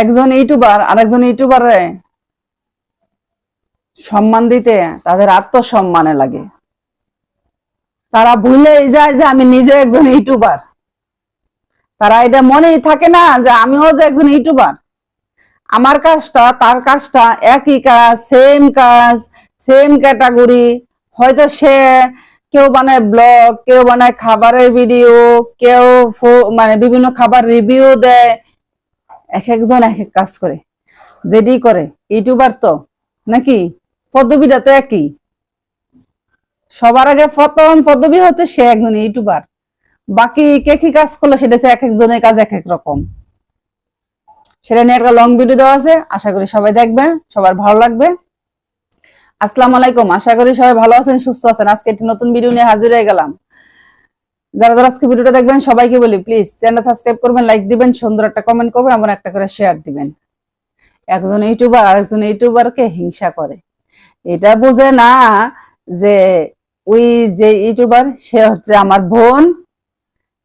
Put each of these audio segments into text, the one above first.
একজন ইউটিউবার, আরেকজন ইউটিউবারে সম্মান দিতে তাদের আত্মসম্মানে লাগে। তারা ভুলেই যায় যে আমি নিজে একজন ইউটিউবার। তারা এটা মনেই থাকে না যে আমিও যে একজন ইউটিউবার। আমার কাজটা, তার কাজটা একই কাজ সেম কাজ সেম ক্যাটাগরি হয়তো সে কেউ বানায় ব্লগ কেউ বানায় খাবারের ভিডিও কেউ মানে বিভিন্ন খাবার রিভিউ দেয়। এক একজন এক এক কাজ করে। যেটি করে, ইউটিউবার তো, নাকি? পদবিটা তো একই। সবার আগে প্রথম পদবি হচ্ছে সে একজন ইউটিউবার। বাকি কে কি কাজ করল সেটা এক একজনের কাজ এক এক রকম। সেটা নিয়ে একটা লং ভিডিও দেওয়া আছে, আশা করি সবাই দেখবেন, সবার ভালো লাগবে। আসসালামু আলাইকুম, আশা করি সবাই ভালো আছেন, সুস্থ আছেন। আজকে একটি নতুন ভিডিও নিয়ে হাজির হয়ে গেলাম। যারা যারা আজকে ভিডিওটা দেখবেন, সবাইকে বলি প্লিজ চ্যানেল সাবস্ক্রাইব করবেন লাইক দিবেন, সুন্দর একটা কমেন্ট করবেন, এমন একটা করে শেয়ার দিবেন। একজন ইউটিউবার আরেকজন ইউটিউবারকে হিংসা করে। এটা বোঝে না যে ওই যে ইউটিউবার সে হচ্ছে আমার বোন।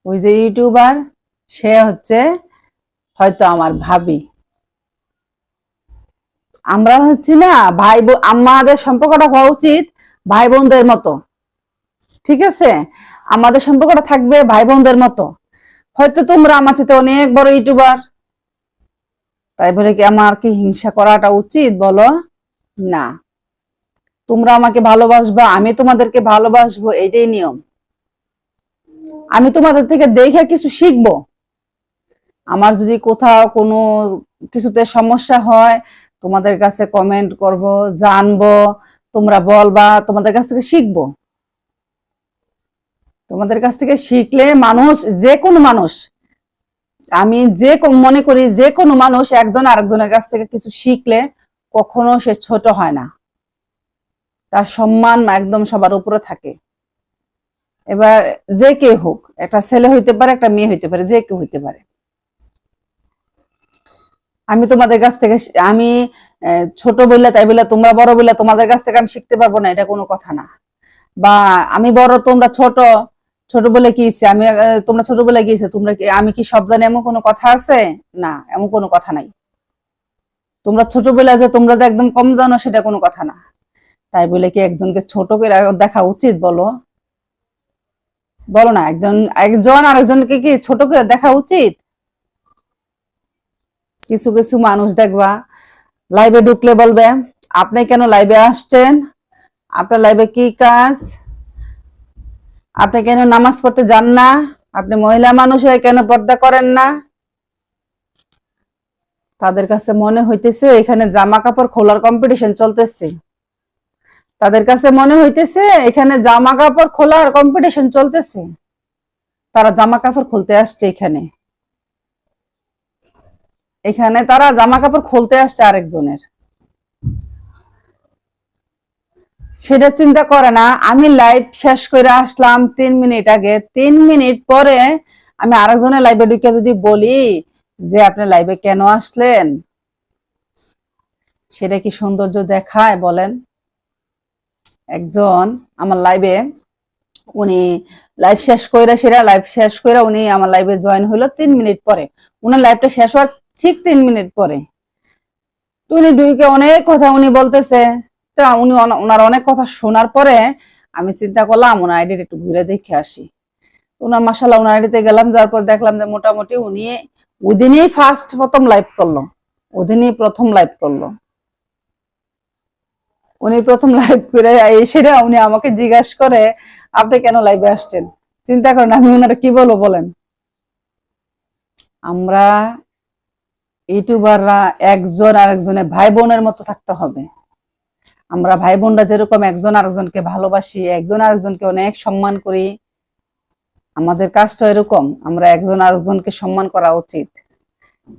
ওই যে ইউটিউবার সে হচ্ছে হয়তো আমার ভাবি। আমরা হচ্ছি না ভাই আমাদের সম্পর্কটা হওয়া উচিত ভাই বোনদের মতো। ঠিক আছে? আমাদের সম্পর্কটা থাকবে ভাই বোনদের মতো। হয়তো তোমরা আমার সাথে অনেক বড় ইউটিউবার। তাই বলে কি আমার কি হিংসা করাটা উচিত বলো? না। তোমরা আমাকে ভালোবাসবা, আমি তোমাদেরকে ভালোবাসবো এটাই নিয়ম। আমি তোমাদের থেকে দেখে কিছু শিখব। আমার যদি কোথাও কোনো কিছুতে সমস্যা হয়, তোমাদের কাছে কমেন্ট করব, জানব, তোমরা বলবা, তোমাদের কাছ থেকে শিখব। তোমাদের কাছ থেকে শিখলে মানুষ, যে কোনো মানুষ, আমি যে মনে করি যে কোনো মানুষ একজন আরেকজনের কাছ থেকে কিছু শিখলে কখনো সে ছোট হয় না। তার সম্মান একদম সবার উপরে থাকে। এবার যে কে হোক, একটা ছেলে হইতে পারে, একটা মেয়ে হইতে পারে, যে কেউ হইতে পারে। আমি তোমাদের কাছ থেকে আমি ছোট বললে তাই বললে, তোমরা বড় বললে তোমাদের কাছ থেকে আমি শিখতে পারব না, এটা কোনো কথা না। বা আমি বড়, তোমরা ছোট ছোট বলে কি হইছে? আমি তোমরা ছোট বলে গিয়েছে? তোমরা আমি কি সব জানি এমন কোনো কথা আছে? না, এমন কোনো কথা নাই। তোমরা ছোট বলে যে তোমরা যে একদম কম জানো সেটা কোনো কথা না। তাই বলে কি একজনকে ছোট করে দেখা উচিত, বলো? বলো না, একজন একজন আরেকজনকে কি ছোট করে দেখা উচিত? কিছু কিছু মানুষ দেখবা লাইভে ঢুকলে বলবে, আপনি কেন লাইভে আসছেন? আপনার লাইভে কি কাজ? আপনি কেন নামাজ পড়তে যান না? আপনি মহিলা মানুষ হয়ে কেন পর্দা করেন না? তাদের কাছে মনে হইতেছে এখানে জামা কাপড় খোলার কম্পিটিশন চলতেছে। তাদের কাছে মনে হইতেছে এখানে জামা কাপড় খোলার কম্পিটিশন চলতেছে। তারা জামা কাপড় খুলতে আসছে এখানে। এখানে তারা জামা কাপড় খুলতে আসছে আরেকজনের। সেটা চিন্তা করে না। আমি লাইভ শেষ করে আসলাম তিন মিনিট আগে। তিন মিনিট পরে আমি আরেকজনের লাইভে ঢুকে যদি বলি যে, আপনি লাইভে কেন আসলেন? সেটা কি সৌন্দর্য দেখায় বলেন? একজন আমার লাইভে উনি লাইভ শেষ করে সেটা লাইভ শেষ করে উনি আমার লাইভে জয়েন হলো তিন মিনিট পরে। উনার লাইভটা শেষ হওয়ার ঠিক তিন মিনিট পরে। উনি ঢুকে অনেক কথা উনি বলতেছে। তা উনি ওনার অনেক কথা শোনার পরে আমি চিন্তা করলাম, ওনার আইডিটা একটু ঘুরে দেখে আসি। ওনার মাসাল্লাহ ওনার আইডিতে গেলাম যার পর দেখলাম যে মোটামুটি উনি ওদিনই ফার্স্ট প্রথম লাইভ করল। ওদিনই প্রথম লাইভ করল। উনি প্রথম লাইভ করে সেটা উনি আমাকে জিজ্ঞাসা করে, আপনি কেন লাইভে আসছেন? চিন্তা করেন, আমি ওনারা কি বলব বলেন? আমরা ইউটিউবাররা একজন আরেকজনের ভাই বোনের মতো থাকতে হবে। আমরা ভাই বোনরা যেরকম একজন আরেকজনকে ভালোবাসি, একজন আরেকজনকে অনেক সম্মান করি, আমাদের কাজটা এরকম, আমরা একজন আরেকজনকে সম্মান করা উচিত।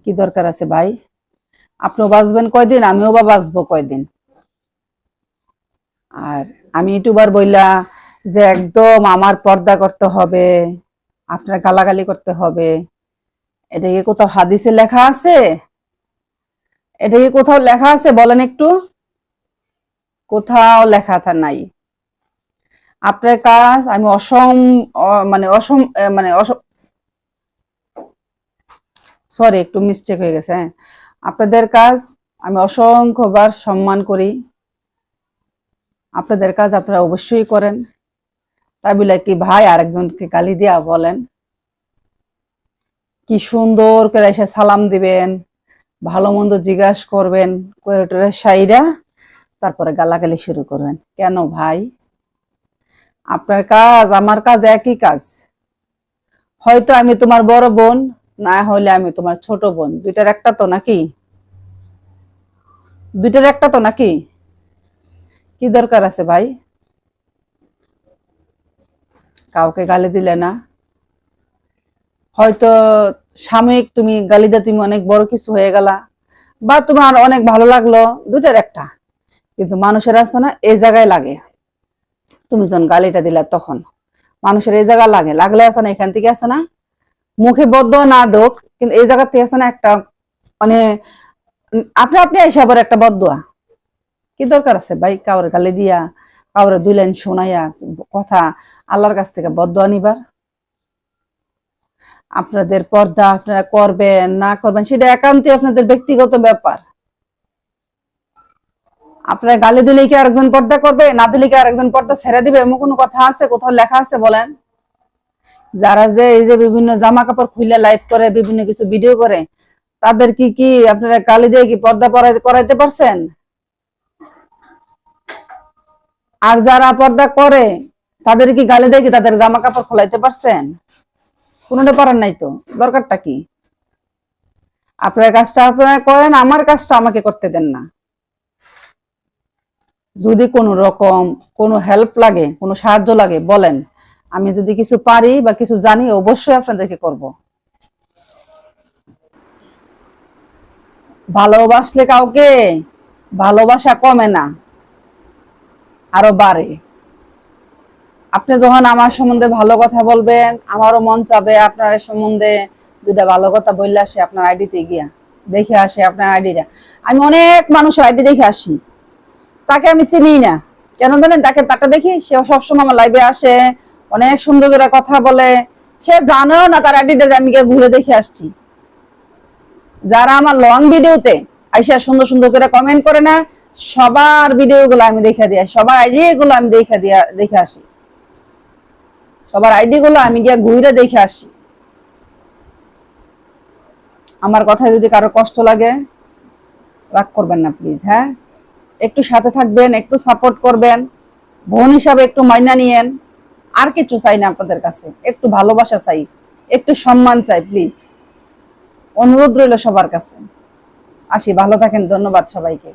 কি দরকার আছে ভাই? আপনিও বাঁচবেন কয়দিন, আমিও বা বাঁচবো কয়দিন? আর আমি ইউটিউবার বইলা যে একদম আমার পর্দা করতে হবে, আপনার গালাগালি করতে হবে এটা কি কোথাও হাদিসে লেখা আছে? এটা কি কোথাও লেখা আছে? বলেন একটু। কোথাও লেখা নাই। আপনার কাজ আমি অসম মানে অসম মানে সরি একটু মিস্টেক হয়ে গেছে হ্যাঁ। আপনাদের কাজ আমি অসংখ্যবার সম্মান করি। আপনাদের কাজ আপনারা অবশ্যই করেন। তাই বলে কি ভাই আরেকজনকে গালি দিয়া বলেন। কি সুন্দর করে এসে সালাম দিবেন, ভালো মন্দ জিজ্ঞাসা করবেন করে সাইরা তারপরে গালাগালি শুরু করবেন। কেন ভাই? আপনার কাজ, আমার কাজ একই কাজ। হয়তো আমি তোমার বড় বোন, না হলে আমি তোমার ছোট বোন। দুইটার একটা তো নাকি? দুইটার একটা তো নাকি? কি দরকার আছে ভাই? কাউকে গালি দিলে না। হয়তো সাময়িক তুমি গালি দিয়ে তুমি অনেক বড় কিছু হয়ে গেলা, বা তোমার অনেক ভালো লাগল দুটার একটা। কিন্তু মানুষের আছে না, এই জায়গায় লাগে। তুমি যখন গালিটা দিলা তখন, মানুষের এই জায়গা লাগে। লাগলে আসে না, এখান থেকে আসে না। মুখে বদ্ধ না দোক, কিন্তু এই জায়গা থেকে আসে না একটা মানে আপনি আপনি এসে আবার একটা বদুয়া কি দরকার আছে ভাই? কাউরে গালি দিয়া, কাউরে দুই লাইন শোনাইয়া কথা আল্লাহর কাছ থেকে বদুয়া নিবার। আপনাদের পর্দা আপনারা করবেন, না করবেন, সেটা একান্তই আপনাদের ব্যক্তিগত ব্যাপার। আপনারা গালি দিলে কি আরেকজন পর্দা করবে? না দিলে কি আরেকজন পর্দা ছেড়ে দিবে? এমন কোনো কথা আছে? কোথাও লেখা আছে বলেন। যারা যে এই যে বিভিন্ন জামা কাপড় খুলে লাইভ করে, বিভিন্ন কিছু ভিডিও করে, তাদের কি কি আপনারা গালি দিয়ে কি পর্দা করাইতে পারছেন? আর যারা পর্দা করে, তাদের কি গালি দিয়ে কি তাদের জামা কাপড় খোলাইতে পারছেন? কোনোটা পারেন নাই তো। দরকারটা কি? আপনার কাজটা আপনারা করেন, আমার কাজটা আমাকে করতে দেন না। যদি কোনো রকম কোনো হেল্প লাগে, কোনো সাহায্য লাগে, বলেন। আমি যদি কিছু পারি বা কিছু জানি, অবশ্যই আপনাদেরকে করব। ভালোবাসলে কাউকে, ভালোবাসা কমে না, আরও বাড়ে। আপনি যখন আমার সম্বন্ধে ভালো কথা বলবেন, আমারও মন চাবে আপনার সম্বন্ধে দুটা ভালো কথা বললে আসে, আপনার আইডিতে গিয়া দেখে আসে আপনার আইডিটা আমি অনেক মানুষের আইডি দেখে আসি। তাকে আমি চিনি না। কেন জানেন? তাকে তাকে দেখি, সে সবসময় আমার লাইভে আসে, অনেক সুন্দর করে কথা বলে। সে জানেও না তার যে আমি ঘুরে দেখে আসছি। যারা আমার লং ভিডিওতে আইসা সুন্দর সুন্দর করে কমেন্ট করে না, সবার ভিডিও গুলো আমি দেখে দিয়ে সবার আইডি গুলো আমি দেখে দিয়ে দেখে আসি। সবার আইডি গুলো আমি গিয়ে ঘুরে দেখে আসি। আমার কথায় যদি কারও কষ্ট লাগে, রাগ করবেন না প্লিজ হ্যাঁ? একটু সাথে থাকবেন, একটু সাপোর্ট করবেন, বোন হিসাবে একটু মাইনা নিয়েন, আর কিছু চাই না আপনাদের কাছে। একটু ভালোবাসা চাই, একটু সম্মান চাই প্লিজ অনুরোধ রইল সবার কাছে। আসি, ভালো থাকেন, ধন্যবাদ সবাইকে।